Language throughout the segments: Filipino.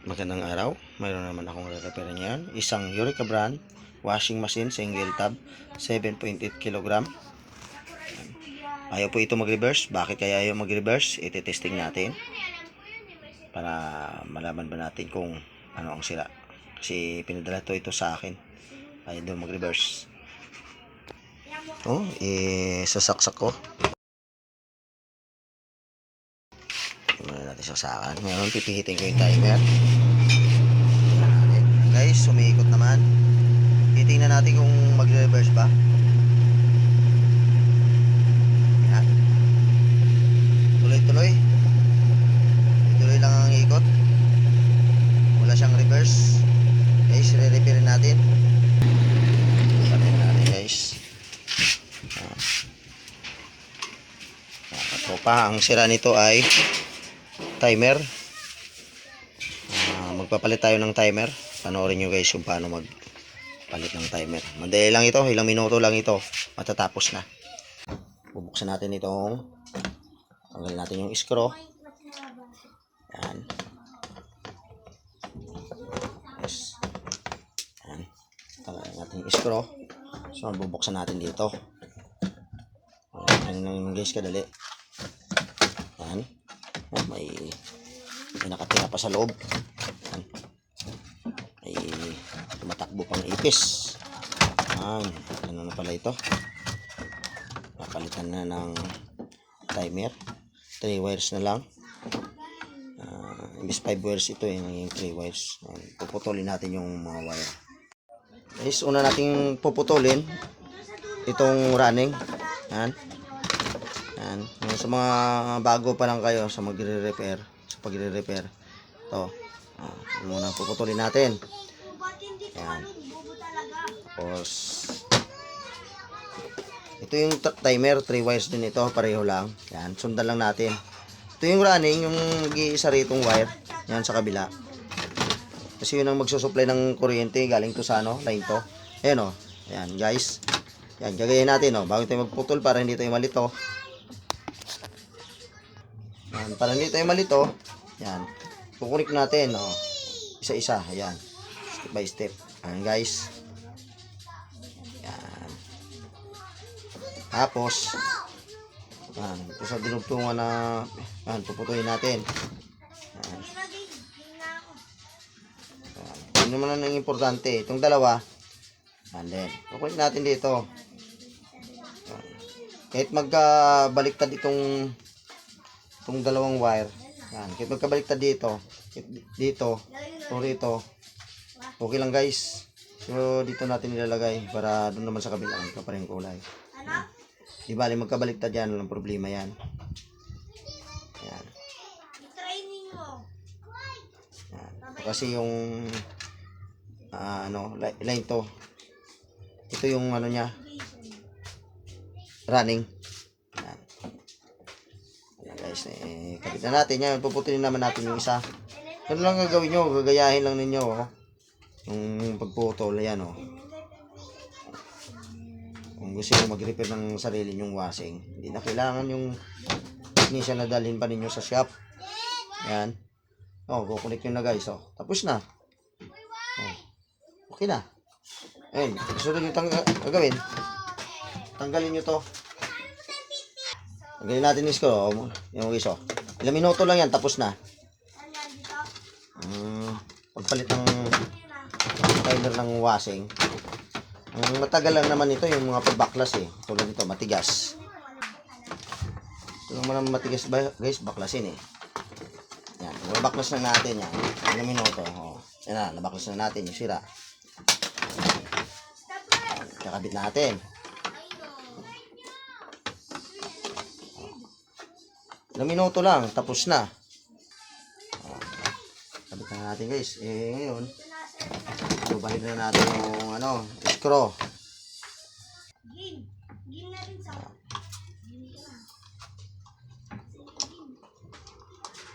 Magandang araw. Mayroon naman akong re-repair ngayon. Isang Eureka brand washing machine single tab 7.8 kg. Ayaw po ito mag-reverse. Bakit kaya ayaw mag-reverse? Iti-testing natin. Para malaman ba natin kung ano ang sira. Kasi pinadala to ito sa akin. Ayaw daw mag-reverse. Oh, eh, sasaksak ko. Muna natin sa sakan. Ngayon, pipihitin ko yung timer. Tingnan. Guys, sumiikot naman. Titingnan natin kung magre-reverse ba. Yan. Tuloy-tuloy. Tuloy lang ang ikot. Wala siyang reverse. Guys, re-repair natin. Patin natin guys. Ah. Ah, tropa, ang sira nito ay timer. Ah, magpapalit tayo ng timer. Panoorin nyo guys yung paano magpalit ng timer. Madali lang ito, ilang minuto lang ito. Matatapos na. Bubuksan natin itong tanggalin natin yung screw. Yan. Yes. Yan. Tanggalin natin yung screw. So, bubuksan natin dito. Yan lang guys, kadali. Yan. Oh, may, may nakatira pa sa loob. Yan. May tumatakbo pang ipis. Yan. Ano na pala ito? Napalitan na ng timer. 3 wires na lang. Uh, imbis 5 wires ito, yung naging 3 wires. Yan. Puputulin natin yung mga wire. Guys, una nating puputulin itong running. Yan. Yan. Sa mga bago pa lang kayo sa magre-repair, sa pagre-repair. Ito. Ah, muna puputulin natin. Yan. Tapos ito yung timer, 3 wires din ito, pareho lang. Yan, sundan lang natin. Ito yung running, yung nag-iisa ritong wire. Yan sa kabila. Kasi yun ang magsusupply ng kuryente galing to sa ano, line to. Ayan o. Ayan guys. Yan, gagayin natin o. Bago tayo magputol para hindi tayo malito. Yan, para hindi tayo malito. Yan. Kukunik natin o. Isa-isa. Ayan. Step by step. Ayan guys. Yan. Tapos, yan. Ito sa dinugtungan na, yan, puputulin natin. Yan. Yun naman ang importante. Itong dalawa, and then, kukulit natin dito. Yan. Kahit magkabaliktad itong itong dalawang wire, yan, kahit magkabaliktad dito, dito, o rito, okay lang guys. So, dito natin nilalagay para doon naman sa kabila, magkapareng kulay. Yan. Di bali, magkabaliktad yan, walang problema yan. Yan. Yan. Kasi yung ah, ano, li- line to. Ito yung ano niya. Running. Guys, eh, kapit na natin yan. Puputulin naman natin yung isa. Ano lang gagawin nyo? Gagayahin lang ninyo, oh. Yung pagputol, yan, oh. Kung gusto nyo mag-repair ng sarili nyong washing, hindi na kailangan yung technician na dalhin pa ninyo sa shop. Yan. Oh, kukunik nyo na guys, oh. Tapos na. Oh. Okay na. Ayun, susunod yung tang gagawin. Tanggalin nyo to. Tanggalin natin screw, oh. Yung iso. Ilang minuto lang yan, tapos na. Um, pagpalit ng timer ng washing. Ang matagal lang naman ito, yung mga pagbaklas eh. Tulad nito, matigas. Ito naman matigas ba, guys, baklasin eh. Yan, nabaklas na natin yan. Ilang minuto. Oh. Yan na, nabaklas na natin yung sira. Kakabit natin. Ilang minuto lang, tapos na. Oh. Kabit na natin guys. Eh, ngayon, babalik na natin yung ano, screw.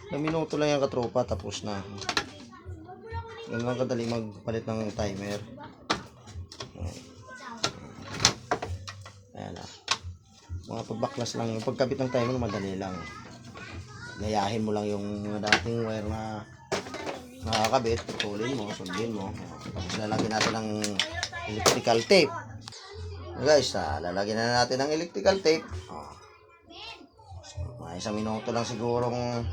Ilang minuto lang yung katropa, tapos na. Ganun lang kadali magpalit ng timer. Ayan na. Mga pagbaklas lang. Yung pagkabit ng timer, madali lang. Gayahin mo lang yung dating wire na nakakabit, putulin mo, sundin mo. Lalagyan natin ng electrical tape. Guys, ah, lalagyan na natin ng electrical tape. Oh. Mga isang minuto lang sigurong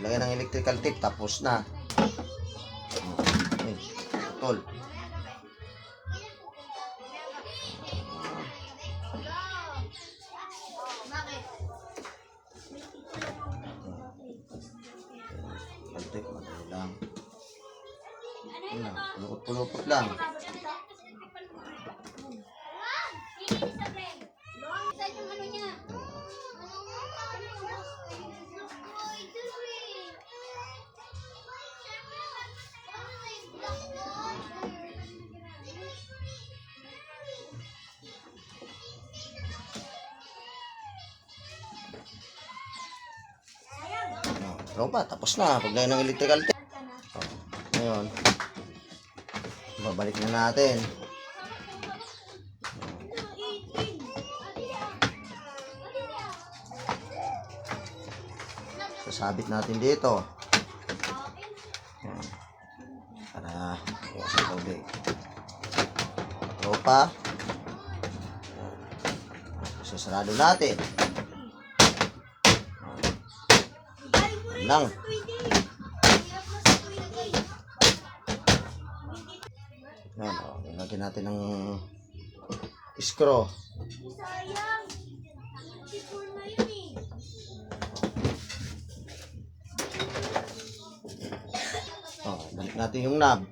lagyan ng electrical tape tapos na. Oh. Ay, putol. Lang, pulupot-pulupot lang. Oh, tropa, tapos na. Paglagay ng electrical tape. Oh, ngayon, babalik na natin. Sasabit natin dito. Para iwasan tubig. Tropa. Sasarado natin. Lang. Yan, o. Nilagyan natin ng screw. Sayang. Sipur na yun eh. O, balik natin yung knob.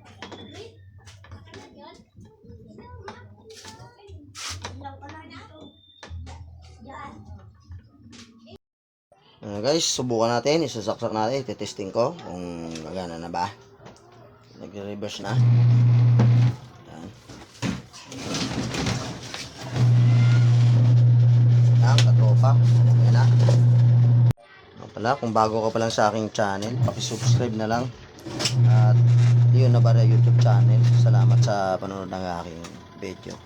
Ah, guys, subukan natin. Isasaksak natin. Titesting ko kung nagana na ba. Nag-reverse na. Yan, katropa. Yan na. Nga pala, kung bago ka pa lang sa aking channel, pakisubscribe na lang. At yun na ba YouTube channel. Salamat sa panonood ng aking video.